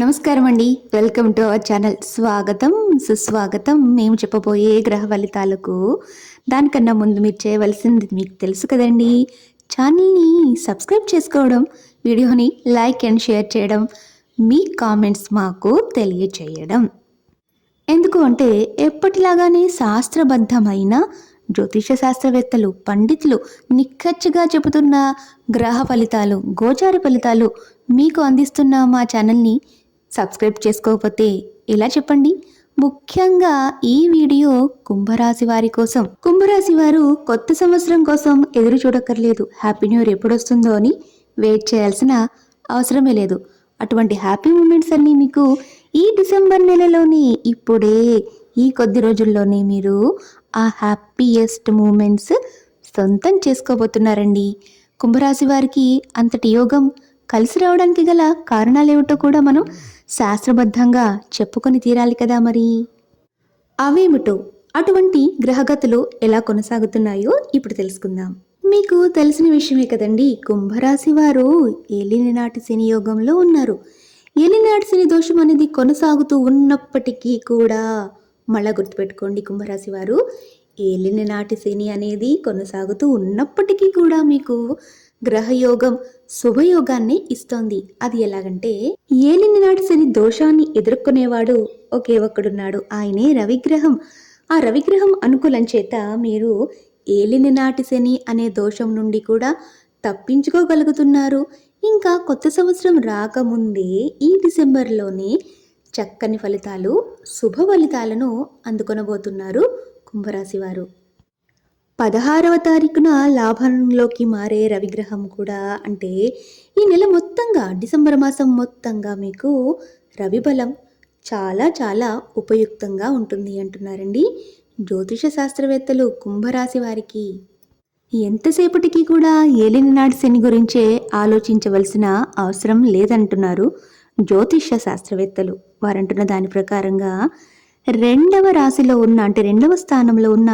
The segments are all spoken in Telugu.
నమస్కారం అండి వెల్కమ్ టు అవర్ ఛానల్. స్వాగతం సుస్వాగతం. మేము చెప్పబోయే గ్రహ ఫలితాలకు దానికన్నా ముందు మీరు చేయవలసింది మీకు తెలుసు కదండి. ఛానల్ని సబ్స్క్రైబ్ చేసుకోవడం వీడియోని లైక్ అండ్ షేర్ చేయడం మీ కామెంట్స్ మాకు తెలియచేయడం. ఎందుకు అంటే ఎప్పటిలాగానే శాస్త్రబద్ధమైన జ్యోతిష శాస్త్రవేత్తలు పండితులు నిక్కచ్చిగా చెబుతున్న గ్రహ ఫలితాలు గోచార ఫలితాలు మీకు అందిస్తున్న మా ఛానల్ని. సబ్స్క్రైబ్ చేసుకోకపోతే ఎలా చెప్పండి? ముఖ్యంగా ఈ వీడియో కుంభరాశి వారి కోసం. కుంభరాశి వారు కొత్త సంవత్సరం కోసం ఎదురు చూడక్కర్లేదు. హ్యాపీ న్యూ ఇయర్ ఎప్పుడొస్తుందో అని వెయిట్ చేయాల్సిన అవసరమే లేదు. అటువంటి హ్యాపీ మూమెంట్స్ అన్నీ మీకు ఈ డిసెంబర్ నెలలోనే ఇప్పుడే ఈ కొద్ది రోజుల్లోనే మీరు ఆ హ్యాపీయెస్ట్ మూమెంట్స్ సొంతం చేసుకోబోతున్నారండి. కుంభరాశి వారికి అంతటి యోగం కలిసి రావడానికి గల కారణాలేమిటో కూడా మనం శాస్త్రబద్ధంగా చెప్పుకొని తీరాలి కదా మరి. అవేమిటో అటువంటి గ్రహగతులు ఎలా కొనసాగుతున్నాయో ఇప్పుడు తెలుసుకుందాం. మీకు తెలిసిన విషయమే కదండి కుంభరాశి వారు ఏలిని నాటి శని యోగంలో ఉన్నారు. ఏలినాటి శని దోషం అనేది కొనసాగుతూ ఉన్నప్పటికీ కూడా మళ్ళా గుర్తుపెట్టుకోండి కుంభరాశి వారు ఏలిన నాటి శని అనేది కొనసాగుతూ ఉన్నప్పటికీ కూడా మీకు గ్రహయోగం శుభయోగాన్ని ఇస్తోంది. అది ఎలాగంటే ఏలిని నాటి శని దోషాన్ని ఎదుర్కొనేవాడు ఒకే ఒక్కడున్నాడు. ఆయనే రవిగ్రహం. ఆ రవిగ్రహం అనుకూలం చేత మీరు ఏలిని నాటి శని అనే దోషం నుండి కూడా తప్పించుకోగలుగుతున్నారు. ఇంకా కొత్త సంవత్సరం రాకముందే ఈ డిసెంబర్లోనే చక్కని ఫలితాలు శుభ ఫలితాలను అందుకొనబోతున్నారు కుంభరాశి వారు పదహారవ తారీఖున లాభంలోకి మారే రవిగ్రహం కూడా అంటే ఈ నెల మొత్తంగా డిసెంబర్ మాసం మొత్తంగా మీకు రవి బలం చాలా చాలా ఉపయుక్తంగా ఉంటుంది అంటున్నారండి జ్యోతిష శాస్త్రవేత్తలు కుంభరాశి వారికి. ఎంతసేపటికి కూడా ఏలిన శని గురించే ఆలోచించవలసిన అవసరం లేదంటున్నారు జ్యోతిష శాస్త్రవేత్తలు. వారంటున్న దాని ప్రకారంగా రెండవ రాశిలో ఉన్న అంటే రెండవ స్థానంలో ఉన్న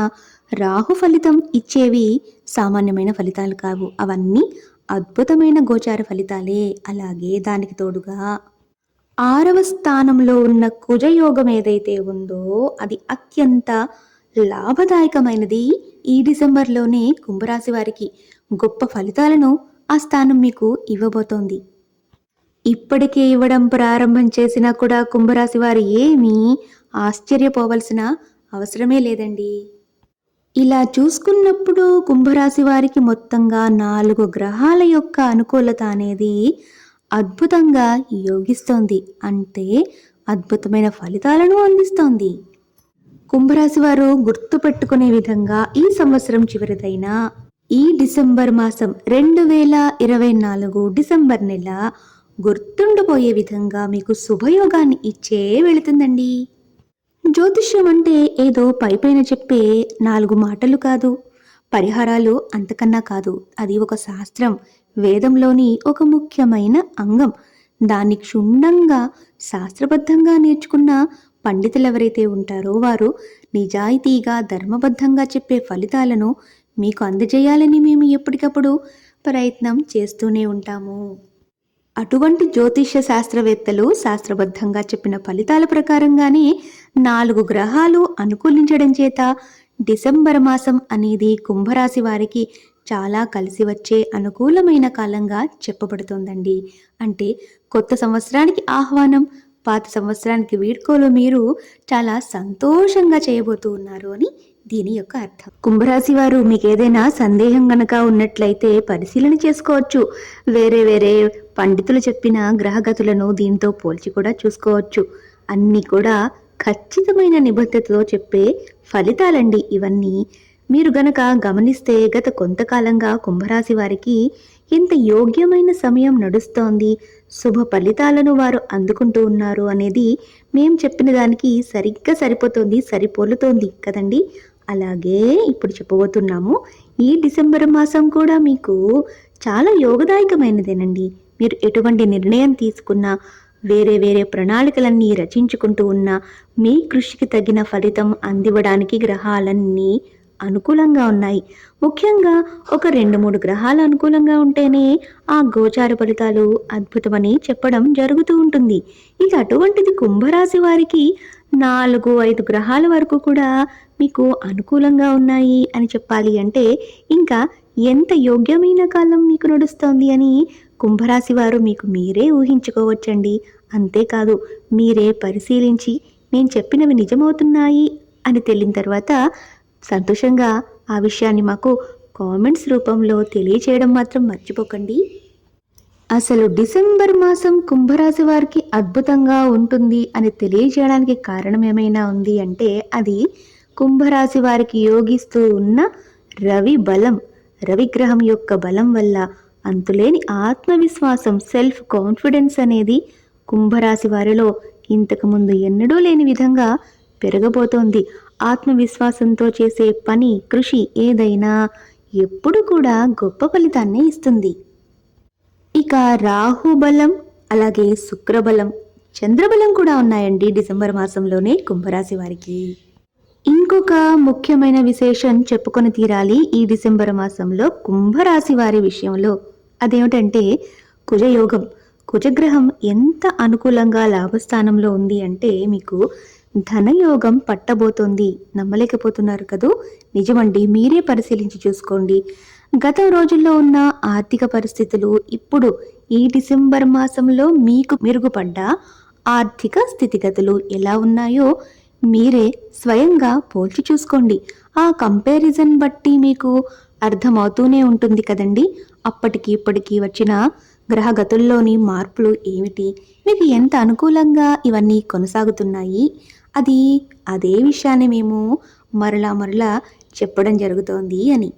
రాహు ఫలితం ఇచ్చేవి సామాన్యమైన ఫలితాలు కావు. అవన్నీ అద్భుతమైన గోచార ఫలితాలే. అలాగే దానికి తోడుగా ఆరవ స్థానంలో ఉన్న కుజయోగం ఏదైతే ఉందో అది అత్యంత లాభదాయకమైనది ఈ డిసెంబర్లోనే కుంభరాశి వారికి. గొప్ప ఫలితాలను ఆ స్థానం మీకు ఇవ్వబోతోంది. ఇప్పటికే ఇవ్వడం ప్రారంభం చేసినా కూడా కుంభరాశి వారు ఏమీ ఆశ్చర్యపోవలసిన అవసరమే లేదండి. ఇలా చూసుకున్నప్పుడు కుంభరాశి వారికి మొత్తంగా నాలుగు గ్రహాల యొక్క అనుకూలత అనేది అద్భుతంగా యోగిస్తోంది. అంటే అద్భుతమైన ఫలితాలను అందిస్తోంది. కుంభరాశి వారు గుర్తుపెట్టుకునే విధంగా ఈ సంవత్సరం చివరిదైన ఈ డిసెంబర్ మాసం రెండు వేల ఇరవై నాలుగు డిసెంబర్ నెల గుర్తుండిపోయే విధంగా మీకు శుభయోగాన్ని ఇచ్చే వెళుతుందండి. జ్యోతిష్యం అంటే ఏదో పైపైన చెప్పే నాలుగు మాటలు కాదు. పరిహారాలు అంతకన్నా కాదు. అది ఒక శాస్త్రం. వేదంలోని ఒక ముఖ్యమైన అంగం. దాన్ని క్షుణ్ణంగా శాస్త్రబద్ధంగా నేర్చుకున్న పండితులు ఎవరైతే ఉంటారో వారు నిజాయితీగా ధర్మబద్ధంగా చెప్పే ఫలితాలను మీకు అందజేయాలని మేము ఎప్పటికప్పుడు ప్రయత్నం చేస్తూనే ఉంటాము. అటువంటి జ్యోతిష్య శాస్త్రవేత్తలు శాస్త్రబద్ధంగా చెప్పిన ఫలితాల ప్రకారంగానే నాలుగు గ్రహాలు అనుకూలించడం చేత డిసెంబర్ మాసం అనేది కుంభరాశి వారికి చాలా కలిసి వచ్చే అనుకూలమైన కాలంగా చెప్పబడుతోందండి. అంటే కొత్త సంవత్సరానికి ఆహ్వానం పాత సంవత్సరానికి వీడ్కోలు మీరు చాలా సంతోషంగా చేయబోతూ ఉన్నారు అని దీని యొక్క అర్థం. కుంభరాశి వారు మీకు ఏదైనా సందేహం గనక ఉన్నట్లయితే పరిశీలన చేసుకోవచ్చు. వేరే వేరే పండితులు చెప్పిన గ్రహగతులను దీంతో పోల్చి కూడా చూసుకోవచ్చు. అన్నీ కూడా ఖచ్చితమైన నిబద్ధతతో చెప్పే ఫలితాలండి ఇవన్నీ. మీరు గనక గమనిస్తే గత కొంతకాలంగా కుంభరాశి వారికి ఎంత యోగ్యమైన సమయం నడుస్తోంది. శుభ ఫలితాలను వారు అందుకుంటూ ఉన్నారు అనేది మేము చెప్పిన దానికి సరిగ్గా సరిపోతుంది సరిపోలుతోంది కదండి. అలాగే ఇప్పుడు చెప్పబోతున్నాము ఈ డిసెంబర్ మాసం కూడా మీకు చాలా యోగదాయకమైనదేనండి. మీరు ఎటువంటి నిర్ణయం తీసుకున్నా వేరే వేరే ప్రణాళికలన్నీ రచించుకుంటూ ఉన్న మీ కృషికి తగిన ఫలితం అందివ్వడానికి గ్రహాలన్నీ అనుకూలంగా ఉన్నాయి. ముఖ్యంగా ఒక రెండు మూడు గ్రహాలు అనుకూలంగా ఉంటేనే ఆ గోచార ఫలితాలు అద్భుతమని చెప్పడం జరుగుతూ ఉంటుంది. ఇక అటువంటిది కుంభరాశి వారికి నాలుగు ఐదు గ్రహాల వరకు కూడా మీకు అనుకూలంగా ఉన్నాయి అని చెప్పాలి అంటే ఇంకా ఎంత యోగ్యమైన కాలం మీకు నడుస్తోంది అని కుంభరాశి వారు మీకు మీరే ఊహించుకోవచ్చండి. అంతేకాదు మీరే పరిశీలించి నేను చెప్పినవి నిజమవుతున్నాయి అని తెలియని తర్వాత సంతోషంగా ఆ విషయాన్ని మాకు కామెంట్స్ రూపంలో తెలియచేయడం మాత్రం మర్చిపోకండి. అసలు డిసెంబర్ మాసం కుంభరాశి వారికి అద్భుతంగా ఉంటుంది అని తెలియజేయడానికి కారణం ఏమైనా ఉంది అంటే అది కుంభరాశి వారికి యోగిస్తూ ఉన్న రవి బలం రవిగ్రహం యొక్క బలం వల్ల అంతులేని ఆత్మవిశ్వాసం సెల్ఫ్ కాన్ఫిడెన్స్ అనేది కుంభరాశి వారిలో ఇంతకుముందు ఎన్నడూ లేని విధంగా పెరగబోతోంది. ఆత్మవిశ్వాసంతో చేసే పని కృషి ఏదైనా ఎప్పుడు కూడా గొప్ప ఫలితాన్ని ఇస్తుంది. ఇక రాహుబలం అలాగే శుక్రబలం చంద్రబలం కూడా ఉన్నాయండి డిసెంబర్ మాసంలోనే కుంభరాశి వారికి. ఇంకొక ముఖ్యమైన విశేషం చెప్పుకొని తీరాలి ఈ డిసెంబర్ మాసంలో కుంభరాశి వారి విషయంలో. అదేమిటంటే కుజయోగం. కుజగ్రహం ఎంత అనుకూలంగా లాభస్థానంలో ఉంది అంటే మీకు ధనయోగం పట్టబోతోంది. నమ్మలేకపోతున్నారు కదూ? నిజమండి మీరే పరిశీలించి చూసుకోండి. గత రోజుల్లో ఉన్న ఆర్థిక పరిస్థితులు ఇప్పుడు ఈ డిసెంబర్ మాసంలో మీకు మెరుగుపడ్డ ఆర్థిక స్థితిగతులు ఎలా ఉన్నాయో మీరే స్వయంగా పోల్చి చూసుకోండి. ఆ కంపారిజన్ బట్టి మీకు అర్థమవుతూనే ఉంటుంది కదండి. అప్పటికి ఇప్పటికి వచ్చిన గ్రహగతుల్లోని మార్పులు ఏమిటి? మీకు ఎంత అనుకూలంగా ఇవన్నీ కొనసాగుతున్నాయి? అది అదే విషయాన్ని మేము మరలా మరలా చెప్పడం జరుగుతోంది అని.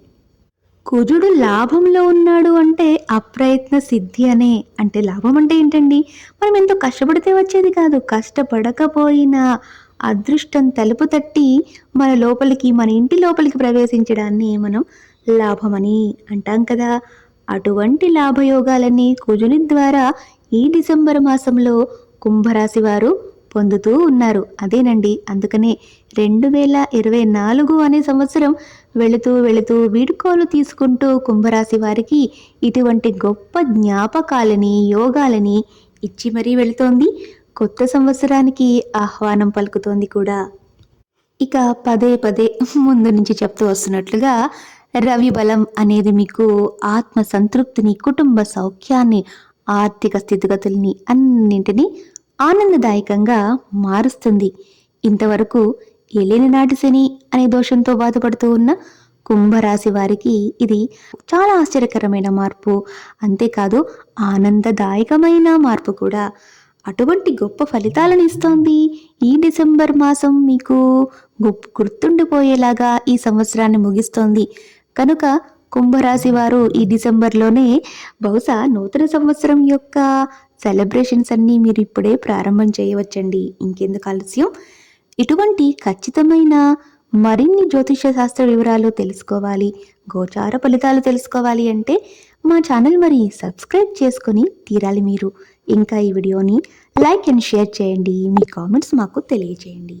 కుజుడు లాభంలో ఉన్నాడు అంటే అప్రయత్న సిద్ధి అనే అంటే లాభం అంటే ఏంటండి? మనం ఎంతో కష్టపడితే వచ్చేది కాదు. కష్టపడకపోయినా అదృష్టం తలుపు తట్టి మన లోపలికి మన ఇంటి లోపలికి ప్రవేశించడాన్ని మనం లాభమని అంటాం కదా. అటువంటి లాభయోగాలన్నీ కుజుని ద్వారా ఈ డిసెంబర్ మాసంలో కుంభరాశి వారు పొందుతూ ఉన్నారు. అదేనండి. అందుకనే రెండు వేల ఇరవై నాలుగు అనే సంవత్సరం వెళుతూ వెళుతూ వీడుకోలు తీసుకుంటూ కుంభరాశి వారికి ఇటువంటి గొప్ప జ్ఞాపకాలని యోగాలని ఇచ్చి మరీ వెళుతోంది. కొత్త సంవత్సరానికి ఆహ్వానం పలుకుతోంది కూడా. ఇక పదే పదే ముందు నుంచి చెప్తూ వస్తున్నట్లుగా రవి బలం అనేది మీకు ఆత్మ సంతృప్తిని కుటుంబ సౌఖ్యాన్ని ఆర్థిక స్థితిగతుల్ని అన్నింటినీ ఆనందదాయకంగా మారుస్తుంది. ఇంతవరకు ఎలేని నాటి శని అనే దోషంతో బాధపడుతూ ఉన్న కుంభరాశి వారికి ఇది చాలా ఆశ్చర్యకరమైన మార్పు. అంతేకాదు ఆనందదాయకమైన మార్పు కూడా. అటువంటి గొప్ప ఫలితాలను ఇస్తోంది ఈ డిసెంబర్ మాసం మీకు. గుర్తుండిపోయేలాగా ఈ సంవత్సరాన్ని ముగిస్తోంది. కనుక కుంభరాశి వారు ఈ డిసెంబర్లోనే బహుశా నూతన సంవత్సరం యొక్క సెలబ్రేషన్స్ అన్నీ మీరు ఇప్పుడే ప్రారంభం చేయవచ్చండి. ఇంకెందుకు ఆలస్యం? ఇటువంటి ఖచ్చితమైన మరిన్ని జ్యోతిష శాస్త్ర వివరాలు తెలుసుకోవాలి గోచార ఫలితాలు తెలుసుకోవాలి అంటే మా ఛానల్ మరి సబ్స్క్రైబ్ చేసుకొని తీరాలి మీరు. ఇంకా ఈ వీడియోని లైక్ అండ్ షేర్ చేయండి. మీ కామెంట్స్ మాకు తెలియజేయండి